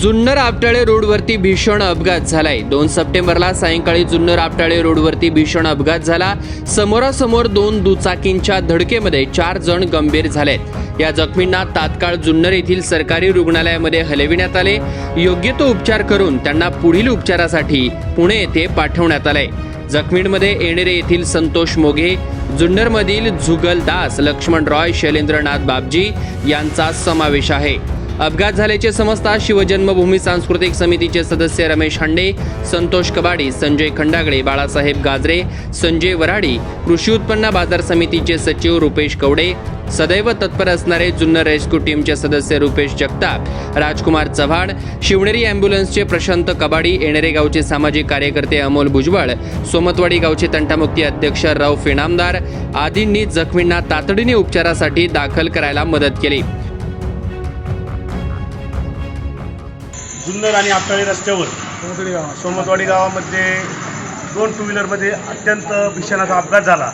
जुन्नर आपटाळे रोडवरती भीषण अपघात झालाय. दोन सप्टेंबरला सायंकाळी जुन्नर आपटाळे रोडवरती भीषण अपघात झाला. समोरासमोर दोन दुचाकींच्या धडकेमध्ये चार जण गंभीर झालेत. या जखमींना तात्काळ जुन्नर येथील सरकारी रुग्णालयामध्ये हलविण्यात आले. योग्य तो उपचार करून त्यांना पुढील उपचारासाठी पुणे येथे पाठवण्यात आलंय. जखमींमध्ये येणेरे येथील संतोष मोघे जुन्नरमधील झुगल दास लक्ष्मण रॉय शैलेंद्रनाथ बाबजी यांचा समावेश आहे. अपघात झाल्याचे समजता शिवजन्मभूमी सांस्कृतिक समितीचे सदस्य रमेश हांडे संतोष कबाडी संजय खंडागळे बाळासाहेब गाजरे संजय वराडी कृषी उत्पन्न बाजार समितीचे सचिव रुपेश कवडे सदैव तत्पर असणारे जुन्नर रेस्क्यू टीमचे सदस्य रुपेश जगताप राजकुमार चव्हाण शिवनेरी अँब्युलन्सचे प्रशांत कबाडी येणेरे गावचे सामाजिक कार्यकर्ते अमोल भुजबळ सोमतवाडी गावचे तंटामुक्ती अध्यक्ष राव फेणामदार आदींनी जखमींना तातडीने उपचारासाठी दाखल करायला मदत केली. जुन्नर आणि आपटाळी रस्त्यावर सोमतवाडी गावामध्ये. दोन टू व्हीलरमध्ये अत्यंत भीषण असा अपघात झाला.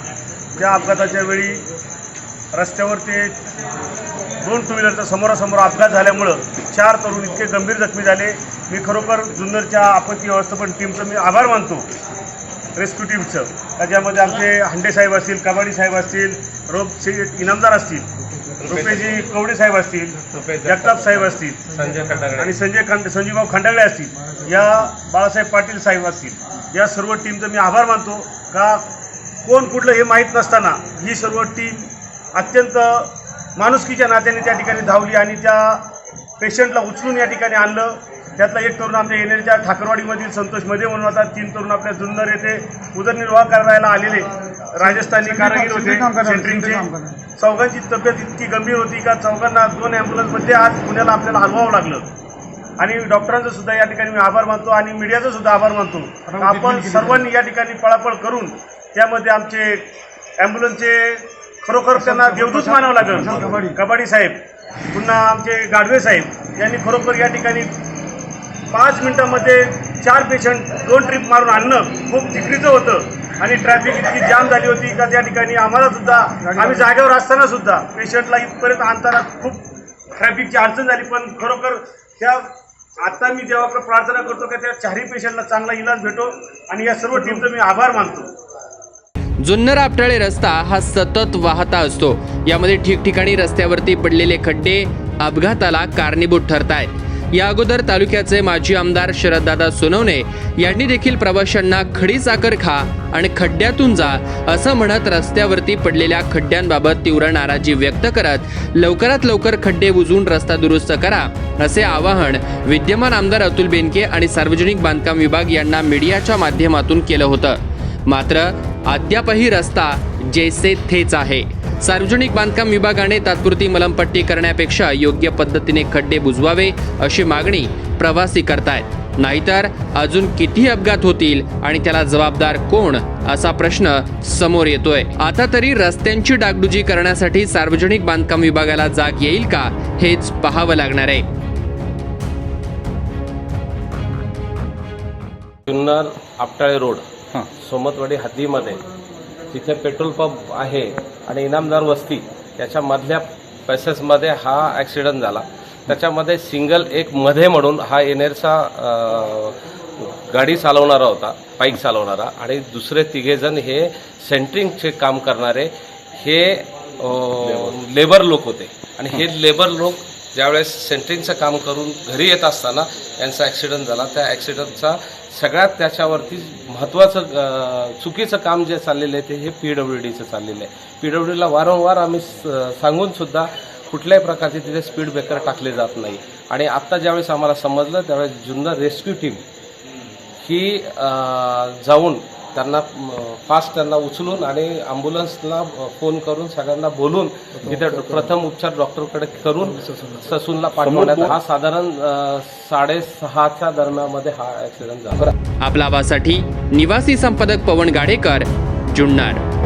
त्या अपघाताच्या वेळी रस्त्यावर ते दोन टू व्हीलरचा समोरासमोर अपघात झाल्यामुळं चार तरुण इतके गंभीर जखमी झाले. मी खरोखर जुन्नरच्या आपत्ती व्यवस्थापन टीमचं मी आभार मानतो. रेस्क्यू टीमचं त्याच्यामध्ये आमचे हंडे साहेब असतील कबाडी साहेब असतील रोप इनामदार असतील. रुपेजी कवडे साहेब असतील जगताप साहेब असतील संजय खंडागळे आणि संजय खंड संजीवभाऊ खंडागळे असतील या बाळासाहेब पाटील साहेब असतील. या सर्व टीमचं मी आभार मानतो. का कोण कुठलं हे माहीत नसताना ही सर्व टीम अत्यंत माणुसकीच्या नात्याने त्या ठिकाणी धावली आणि त्या पेशंटला उचलून या ठिकाणी आणलं. त्यातला एक तरुण आमच्या येणेरच्या ठाकरवाडीमधील संतोषमध्ये म्हणून होता तीन तरुण आपल्या जुन्नर येथे उदरनिर्वाह करायला आलेले. राजस्थानी कारागीर होते. सेंटरिंगचे. चौघांची तब्येत इतकी गंभीर होती का चौघांना दोन ॲम्ब्युलन्समध्ये आज पुण्याला आपल्याला हलवावं लागलं. आणि डॉक्टरांचं सुद्धा या ठिकाणी मी आभार मानतो आणि मीडियाचा सुद्धा आभार मानतो. आपण सर्वांनी या ठिकाणी पळापळ करून त्यामध्ये आमचे ॲम्ब्युलन्सचे खरोखर त्यांना देवदूत मानावं लागलं. कबाडी. साहेब पुन्हा आमचे गाडवे साहेब यांनी खरोखर या ठिकाणी पाच मिनिटामध्ये चार पेशंट दोन ट्रिप मारून आणणं खूप जिकरीचं होतं. आणि ट्रॅफिक इतकी जाम झाली होती का त्या ठिकाणी आम्हाला सुद्धा आम्ही जागेवर असताना सुद्धा पेशंटला इथपर्यंत आणताना खूप ट्रॅफिकची अडचण झाली. पण खरोखर त्या आता मी देवाकडे प्रार्थना करतो की त्या चारही पेशंटला चांगला इलाज भेटो आणि या सर्व टीमचं मी आभार मानतो. जुन्नर आपटाळे रस्ता हा सतत वाहता असतो. यामध्ये ठिकठिकाणी रस्त्यावरती पडलेले खड्डे अपघाताला कारणीभूत ठरतायत. या अगोदर तालुक्याचे माजी आमदार शरददादा सोनवणे यांनी देखील प्रवाशांना खडी साखर खा आणि खड्ड्यातून जा असं म्हणत रस्त्यावरती पडलेल्या खड्ड्यांबाबत तीव्र नाराजी व्यक्त करत लवकरात लवकर खड्डे बुजून रस्ता दुरुस्त करा असे आवाहन विद्यमान आमदार अतुल बेनके आणि सार्वजनिक बांधकाम विभाग यांना मीडियाच्या माध्यमातून केलं होतं. मात्र अद्यापही रस्ता जैसे थेच आहे. सार्वजनिक बांधकाम विभागाने तात्पुरती मलमपट्टी करण्यापेक्षा योग्य पद्धतीने खड्डे बुजवावे अशी मागणी प्रवासी करतायत. नाहीतर अजून किती अपघात होतील आणि त्याला जबाबदार कोण असा प्रश्न समोर येतोय. आता तरी रस्त्यांची डागडुजी करण्यासाठी सार्वजनिक बांधकाम विभागाला जाग येईल का हेच पाहावं लागणार आहे. जुन्नर आपटाळे रोड सोमतवाडी हद्दीमध्ये तिथे पेट्रोल पंप आहे. आणि इनामदार वस्ती याच्या मधल्या पॅसेसमध्ये हा ॲक्सिडेंट झाला. त्याच्यामध्ये सिंगल एक मध्ये म्हणून हा एनेरचा गाडी चालवणारा होता बाईक चालवणारा. आणि दुसरे तिघेजण हे सेंटरिंगचे काम करणारे हे लेबर लोक होते. आणि हे लेबर लोक ज्यावेळेस सेंटरिंगचं काम करून घरी येत असताना यांचा ॲक्सिडंट झाला. त्या ॲक्सिडंटचा सगळ्यात त्याच्यावरती महत्त्वाचं चुकीचं काम जे चाललेलं आहे ते हे पी डब्ल्यू डीचं चाललेलं आहे. पी डब्ल्यू डीला वारंवार आम्ही स- कुठल्याही प्रकारचे तिथे स्पीड ब्रेकर टाकले जात नाही. आणि आत्ता ज्यावेळेस आम्हाला समजलं त्यावेळेस जुन्नर रेस्क्यू टीम ही जाऊन त्यांना फास्ट त्यांना उचलून आणि ॲम्ब्युलन्सला फोन करून सगळ्यांना बोलून तिथे प्रथम उपचार डॉक्टरकडे करून ससूनला पाठवण्यात हा साधारण साडेसहाच्या दरम्यानमध्ये हा ॲक्सिडेंट झाला. आपला आवासाठी निवासी संपादक पवन गाडेकर जुन्नर.